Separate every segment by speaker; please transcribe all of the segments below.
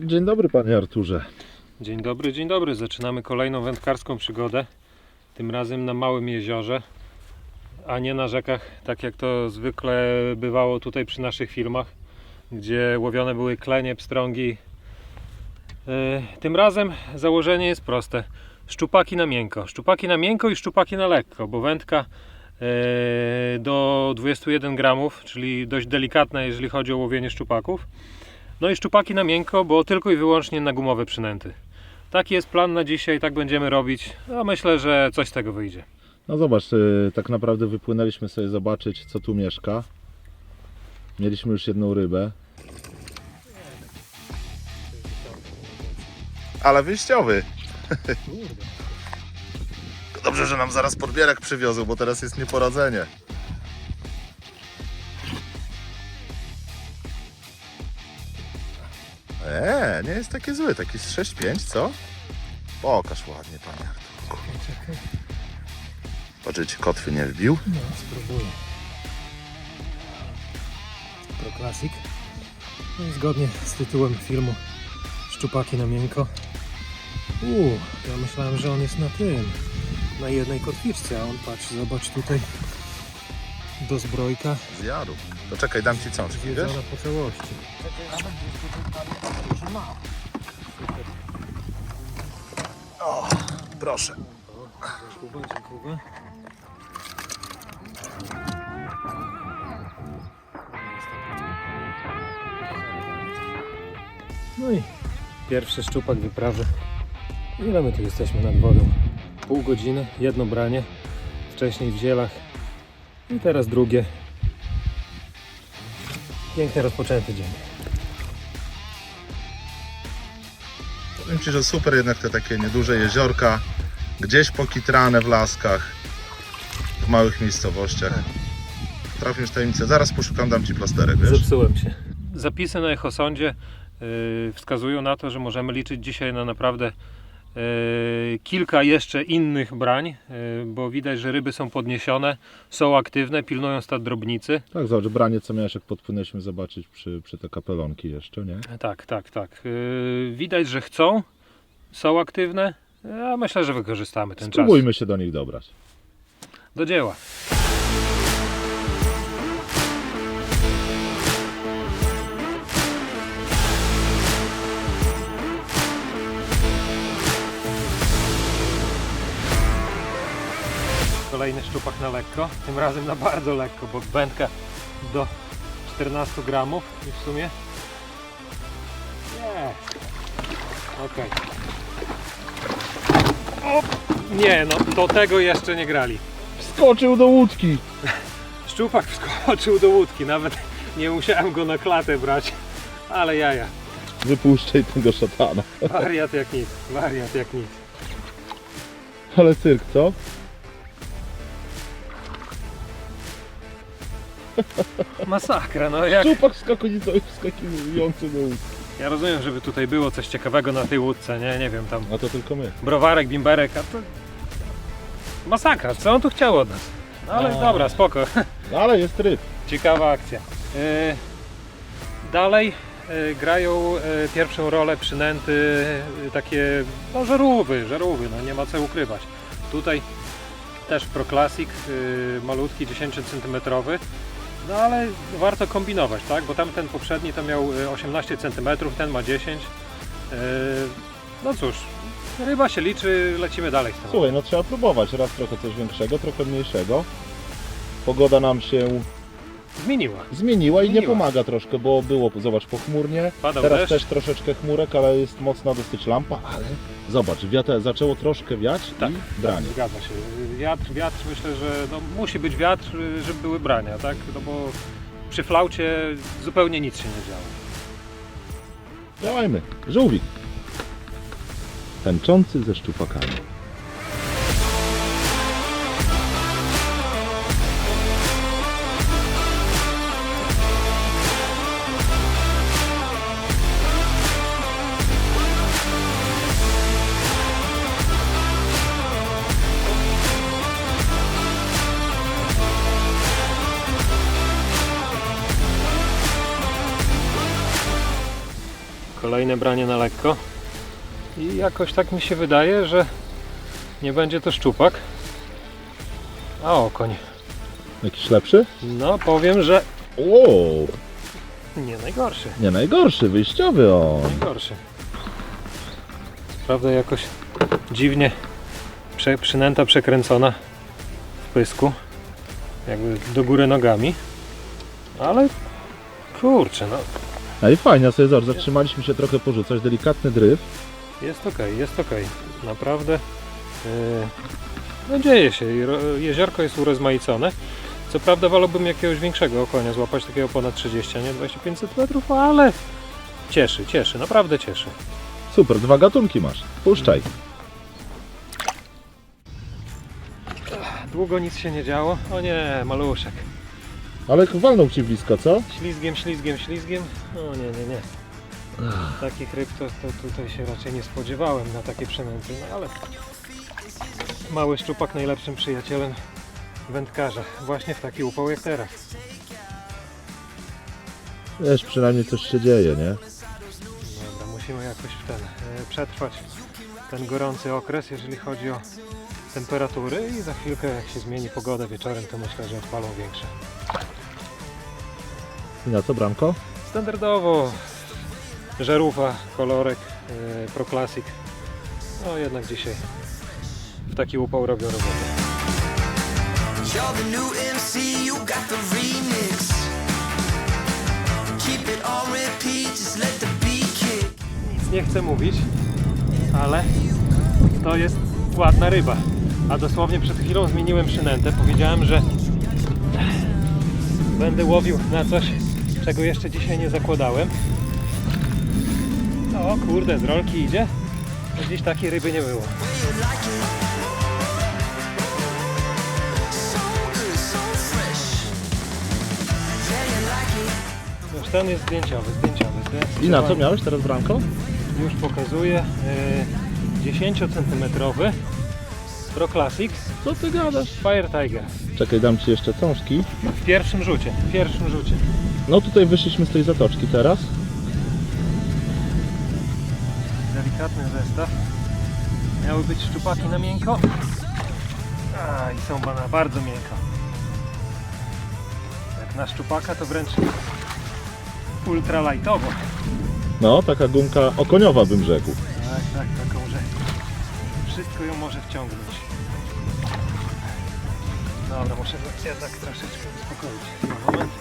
Speaker 1: Dzień dobry panie Arturze.
Speaker 2: Dzień dobry, dzień dobry. Zaczynamy kolejną wędkarską przygodę. Tym razem na małym jeziorze, a nie na rzekach, tak jak to zwykle bywało tutaj przy naszych filmach, gdzie łowione były klenie, pstrągi. E, Tym razem założenie jest proste. Szczupaki na miękko. Szczupaki na miękko i szczupaki na lekko, bo wędka e, do 21 gramów, czyli dość delikatna, jeżeli chodzi o łowienie szczupaków. No i szczupaki na miękko, bo tylko i wyłącznie na gumowe przynęty. Taki jest plan na dzisiaj, tak będziemy robić, a myślę, że coś z tego wyjdzie.
Speaker 1: No zobacz, y, tak naprawdę wypłynęliśmy sobie zobaczyć co tu mieszka. Mieliśmy już jedną rybę. Ale wyjściowy. Dobrze, że nam zaraz podbierak przywiozł, bo teraz jest nieporadzenie. Eee, nie jest taki zły, taki z 6-5, co? Pokaż ładnie, panie Arturku. Patrzcie, kotwy nie wbił.
Speaker 2: No, spróbuję. Pro Classic. No i zgodnie z tytułem filmu Szczupaki na miękko. Uuu, ja myślałem, że on jest na tym, na jednej kotwiczce, a on patrz, zobacz tutaj do zbrojka
Speaker 1: Zjadł. To czekaj, dam ci cączki, wiesz?
Speaker 2: zjedzona po całości.
Speaker 1: O, proszę.
Speaker 2: Dziękuję, dziękuję. No i pierwszy szczupak wyprawy. Ile my tu jesteśmy nad wodą? Pół godziny, jedno branie. Wcześniej w zielach i teraz drugie. Pięknie rozpoczęty dzień.
Speaker 1: Powiem ci, że super jednak te takie nieduże jeziorka, gdzieś pokitrane w laskach, w małych miejscowościach. Trafisz tajemnicę. Zaraz poszukam, dam ci plasterek, wiesz?
Speaker 2: Zepsułem się. Zapisy na Echosądzie yy, wskazują na to, że możemy liczyć dzisiaj na naprawdę kilka jeszcze innych brań, yy, bo widać, że ryby są podniesione, są aktywne, pilnują stad drobnicy.
Speaker 1: Tak, zobacz, branie co miałeś, jak podpłynęliśmy zobaczyć przy, przy te kapelonki jeszcze, nie?
Speaker 2: Tak, tak, tak. Yy, widać, że chcą, są aktywne, a myślę, że wykorzystamy ten czas.
Speaker 1: Spróbujmy się do nich dobrać.
Speaker 2: Do dzieła. Kolejny szczupak na lekko, tym razem na bardzo lekko, bo wędka do 14 gramów i w sumie. Nie. Okej. Nie, no do tego jeszcze nie grali.
Speaker 1: Skoczył do łódki!
Speaker 2: Szczupak wskoczył do łódki, nawet nie musiałem go na klatę brać, ale jaja.
Speaker 1: Wypuszczaj tego szatana.
Speaker 2: Wariat jak nic, wariat jak nic.
Speaker 1: Ale cyrk, co?
Speaker 2: Masakra, no jak...
Speaker 1: Szczupak skakujący wskakujący do łódki.
Speaker 2: Ja rozumiem, żeby tutaj było coś ciekawego na tej łódce, nie, nie wiem, tam
Speaker 1: A to tylko my.
Speaker 2: browarek, bimberek, a to... Masakra, co on tu chciał od nas? No ale
Speaker 1: No.
Speaker 2: dobra, spoko.
Speaker 1: No ale jest ryb.
Speaker 2: Ciekawa akcja. E, dalej e, grają e, pierwszą rolę przynęty e, takie no, żarówy, żarówy, no nie ma co ukrywać. Tutaj też Pro Classic, e, malutki 10 cm. No ale warto kombinować, tak? Bo tamten poprzedni to miał e, 18 cm, ten ma 10. E, no cóż, ryba się liczy, lecimy dalej.
Speaker 1: Słuchaj, no trzeba próbować. Raz trochę coś większego, trochę mniejszego. Pogoda nam się
Speaker 2: Zmieniła.
Speaker 1: zmieniła i nie
Speaker 2: Zmieniła.
Speaker 1: pomaga troszkę, bo było, zobacz, pochmurnie.
Speaker 2: Padał
Speaker 1: Teraz
Speaker 2: deszcz.
Speaker 1: też troszeczkę chmurek, ale jest mocna dosyć lampa, ale zobacz, wiatr, zaczęło troszkę wiać
Speaker 2: Tak,
Speaker 1: i branie.
Speaker 2: Zgadza się. Wiatr, wiatr myślę, że no, musi być wiatr, żeby były brania, tak? No bo przy flaucie zupełnie nic się nie działo.
Speaker 1: Działajmy. Żółwik. Tańczący ze szczupakami.
Speaker 2: Kolejne branie na lekko. I jakoś tak mi się wydaje, że nie będzie to szczupak, a okoń.
Speaker 1: Jakiś lepszy?
Speaker 2: No powiem, że
Speaker 1: O,
Speaker 2: nie najgorszy.
Speaker 1: nie najgorszy, wyjściowy on.
Speaker 2: Najgorszy. Prawda jakoś dziwnie prze, przynęta przekręcona w pysku. Jakby do góry nogami. Ale kurczę, no
Speaker 1: No i fajnie, sobie zobacz, zatrzymaliśmy się trochę porzucać, delikatny dryf.
Speaker 2: jest ok, jest ok. Naprawdę yy, no dzieje się. Jeziorko jest urozmaicone. Co prawda wolałbym jakiegoś większego okonia złapać, takiego ponad 30, a nie 25 cm, ale cieszy, cieszy, naprawdę cieszy.
Speaker 1: Super, dwa gatunki masz. Puszczaj.
Speaker 2: Długo nic się nie działo. O nie, maluszek.
Speaker 1: Ale walnął ci blisko, co?
Speaker 2: Ślizgiem, ślizgiem, ślizgiem. O nie, nie, nie. Takich ryb to, to tutaj się raczej nie spodziewałem na takie przynęty, no ale mały szczupak najlepszym przyjacielem wędkarza. Właśnie w taki upał jak teraz.
Speaker 1: Wiesz, przynajmniej coś się dzieje, nie?
Speaker 2: Dobra, musimy jakoś w ten, e, przetrwać ten gorący okres, jeżeli chodzi o temperatury i za chwilkę jak się zmieni pogoda wieczorem, to myślę, że odpalą większe.
Speaker 1: I na co, Bramko?
Speaker 2: Standardowo żarówka, kolorek, yy, Pro Classic. No jednak dzisiaj w taki upał robią robotę.
Speaker 3: You're the new MC, you got the remix. Keep it on repeat, just let the beat kick.
Speaker 2: Nic nie chcę mówić, ale to jest ładna ryba. A dosłownie przed chwilą zmieniłem przynętę. Powiedziałem, że będę łowił na coś, czego jeszcze dzisiaj nie zakładałem. O kurde, z rolki idzie. Dziś takiej ryby nie było. Już ten jest zdjęciowy, zdjęciowy.
Speaker 1: I na co miałeś teraz, Bramko?
Speaker 2: Już pokazuję. Yy, 10 cm Pro Classic
Speaker 1: Co ty gadasz?
Speaker 2: Fire Tiger.
Speaker 1: Czekaj, dam ci jeszcze cążki.
Speaker 2: W pierwszym rzucie, w pierwszym rzucie.
Speaker 1: No tutaj wyszliśmy z tej zatoczki teraz.
Speaker 2: Delikatny zestaw. Miały być szczupaki na miękko. A i są na bardzo miękko. Jak na szczupaka to wręcz ultra lightowo.
Speaker 1: No, taka gumka okoniowa bym rzekł.
Speaker 2: Tak, tak, taką, że wszystko ją może wciągnąć. Dobra, muszę jednak troszeczkę uspokoić. Chwila, moment.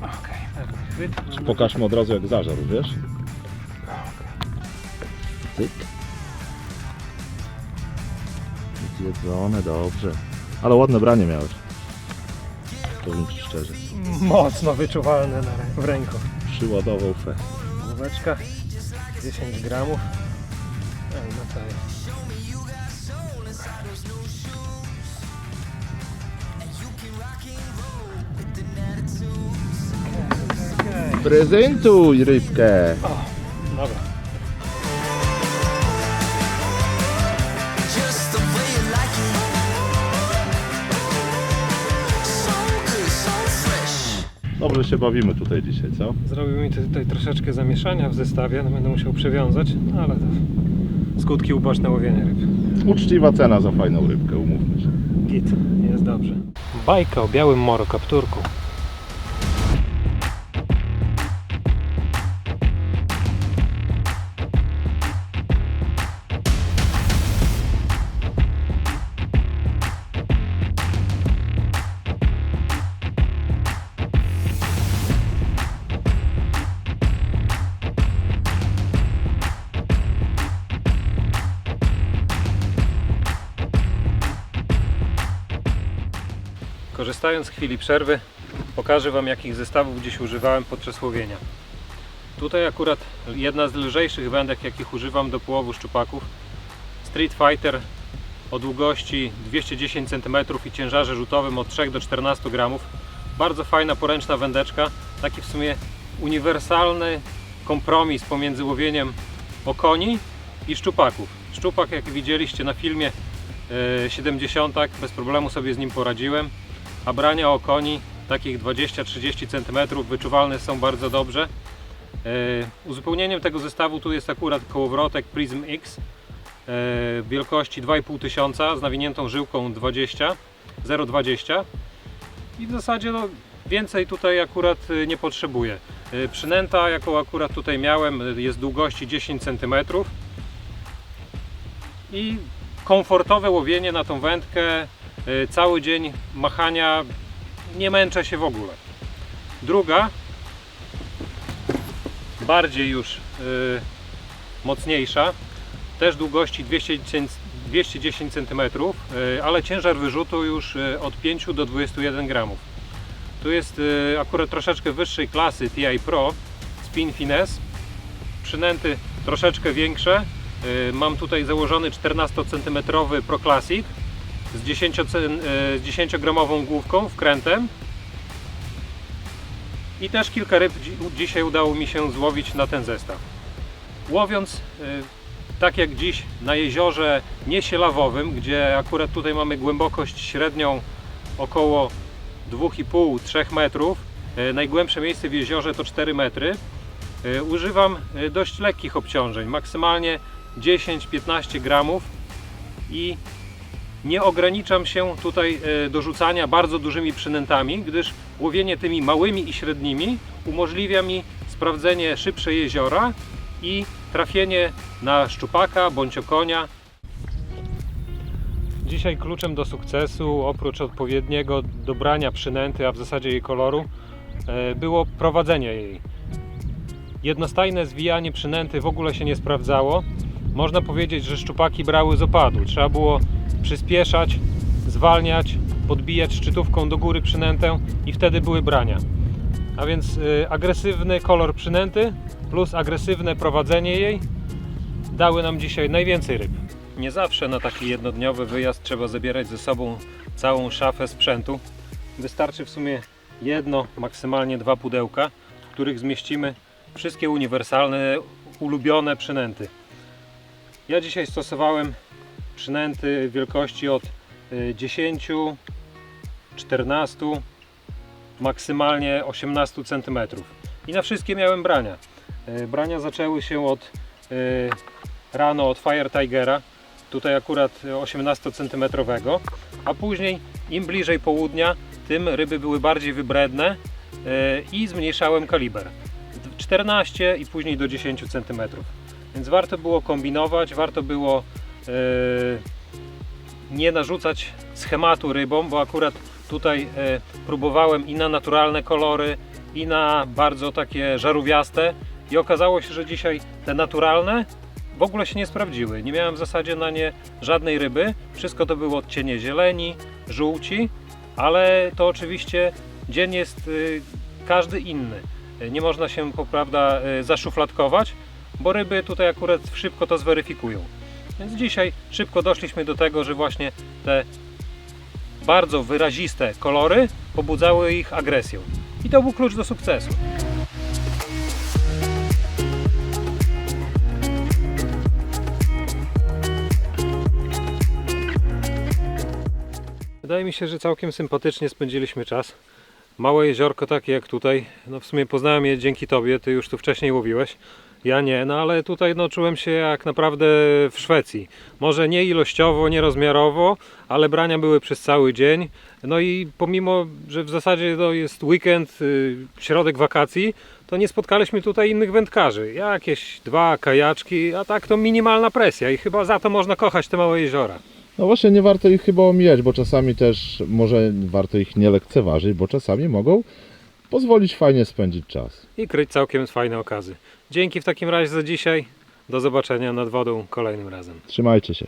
Speaker 2: Okej, pewny chwyt.
Speaker 1: Pokażmy od razu jak zażarł, wiesz? Cyk. Zjedzone, dobrze. Ale ładne branie miałeś. Powiem ci szczerze.
Speaker 2: Mocno wyczuwalne na, w ręku.
Speaker 1: Przyładował fe.
Speaker 2: Główeczka 10 gramów. Ej, no to jest.
Speaker 1: Prezentuj rybkę!
Speaker 2: O, dobra.
Speaker 1: Dobrze się bawimy tutaj dzisiaj, co?
Speaker 2: Zrobił mi tutaj troszeczkę zamieszania w zestawie, no będę musiał przewiązać, no ale to skutki uboczne łowienia ryb.
Speaker 1: Uczciwa cena za fajną rybkę, umówmy się.
Speaker 2: Git, jest dobrze. Bajka o białym moro Korzystając z chwili przerwy, pokażę Wam jakich zestawów dziś używałem podczas łowienia. Tutaj akurat jedna z lżejszych wędek, jakich używam do połowu szczupaków. Street Fighter o długości 210 cm i ciężarze rzutowym od 3 do 14 gramów. Bardzo fajna poręczna wędeczka, taki w sumie uniwersalny kompromis pomiędzy łowieniem okoni i szczupaków. Szczupak, jak widzieliście na filmie e, 70, bez problemu sobie z nim poradziłem, a brania okoni takich 20-30 cm, wyczuwalne są bardzo dobrze. E, Uzupełnieniem tego zestawu tu jest akurat kołowrotek Prism X e, wielkości 2,5 tysiąca z nawiniętą żyłką 20, 0,20 i w zasadzie no, więcej tutaj akurat e, nie potrzebuję. Przynęta, jaką akurat tutaj miałem, jest długości 10 cm i komfortowe łowienie na tą wędkę, cały dzień machania, nie męczę się w ogóle. Druga, bardziej już y, mocniejsza, też długości 210, 210 cm, y, ale ciężar wyrzutu już y, od 5 do 21 gramów. Tu jest y, akurat troszeczkę wyższej klasy TI Pro Spin Finesse, przynęty troszeczkę większe, Y, Mam tutaj założony 14 cm Pro Classic z 10, cen- y, z 10 gramową główką, wkrętem. I też kilka ryb dzi- dzisiaj udało mi się złowić na ten zestaw. Łowiąc y, tak jak dziś na jeziorze niesielawowym, gdzie akurat tutaj mamy głębokość średnią około 2,5-3 metrów, y, najgłębsze miejsce w jeziorze to 4 metry, używam dość lekkich obciążeń, maksymalnie 10-15 gramów i nie ograniczam się tutaj e, do rzucania bardzo dużymi przynętami, gdyż łowienie tymi małymi i średnimi umożliwia mi sprawdzenie szybsze jeziora i trafienie na szczupaka bądź okonia. Dzisiaj kluczem do sukcesu, oprócz odpowiedniego dobrania przynęty, a w zasadzie jej koloru, e, było prowadzenie jej. Jednostajne zwijanie przynęty w ogóle się nie sprawdzało. Można powiedzieć, że szczupaki brały z opadu. Trzeba było przyspieszać, zwalniać, podbijać szczytówką do góry przynętę i wtedy były brania. A więc y, agresywny kolor przynęty plus agresywne prowadzenie jej dały nam dzisiaj najwięcej ryb. Nie zawsze na taki jednodniowy wyjazd trzeba zabierać ze sobą całą szafę sprzętu. Wystarczy w sumie jedno, maksymalnie dwa pudełka, w których zmieścimy wszystkie uniwersalne, ulubione przynęty. Ja dzisiaj stosowałem przynęty wielkości od y, 10, 14, maksymalnie 18 cm. I na wszystkie miałem brania. Y, Brania zaczęły się od y, rano od Fire Tigera, tutaj akurat 18 cm, a później im bliżej południa, tym ryby były bardziej wybredne y, i zmniejszałem kaliber. 14 i później do 10 cm. Więc warto było kombinować, warto było nie narzucać schematu rybom, bo akurat tutaj e, próbowałem i na naturalne kolory, i na bardzo takie żarówiaste i okazało się, że dzisiaj te naturalne w ogóle się nie sprawdziły. Nie miałem w zasadzie na nie żadnej ryby. Wszystko to było odcienie zieleni, żółci, ale to oczywiście dzień jest y, każdy inny. Y, Nie można się poprawda y, zaszufladkować, bo ryby tutaj akurat szybko to zweryfikują. Więc dzisiaj szybko doszliśmy do tego, że właśnie te bardzo wyraziste kolory pobudzały ich agresją. I to był klucz do sukcesu. Wydaje mi się, że całkiem sympatycznie spędziliśmy czas. Małe jeziorko takie jak tutaj, no w sumie poznałem je dzięki Tobie, Ty już tu wcześniej łowiłeś. Ja nie, no ale tutaj no, czułem się jak naprawdę w Szwecji. Może nie ilościowo, nie rozmiarowo, ale brania były przez cały dzień. No i pomimo, że w zasadzie to jest weekend, y, środek wakacji, to nie spotkaliśmy tutaj innych wędkarzy. Jakieś dwa kajaczki, a tak to minimalna presja i chyba za to można kochać te małe jeziora.
Speaker 1: No właśnie nie warto ich chyba omijać, bo czasami też może warto ich nie lekceważyć, bo czasami mogą pozwolić fajnie spędzić czas.
Speaker 2: i kryć całkiem fajne okazy. Dzięki w takim razie za dzisiaj. Do zobaczenia nad wodą kolejnym razem.
Speaker 1: Trzymajcie się.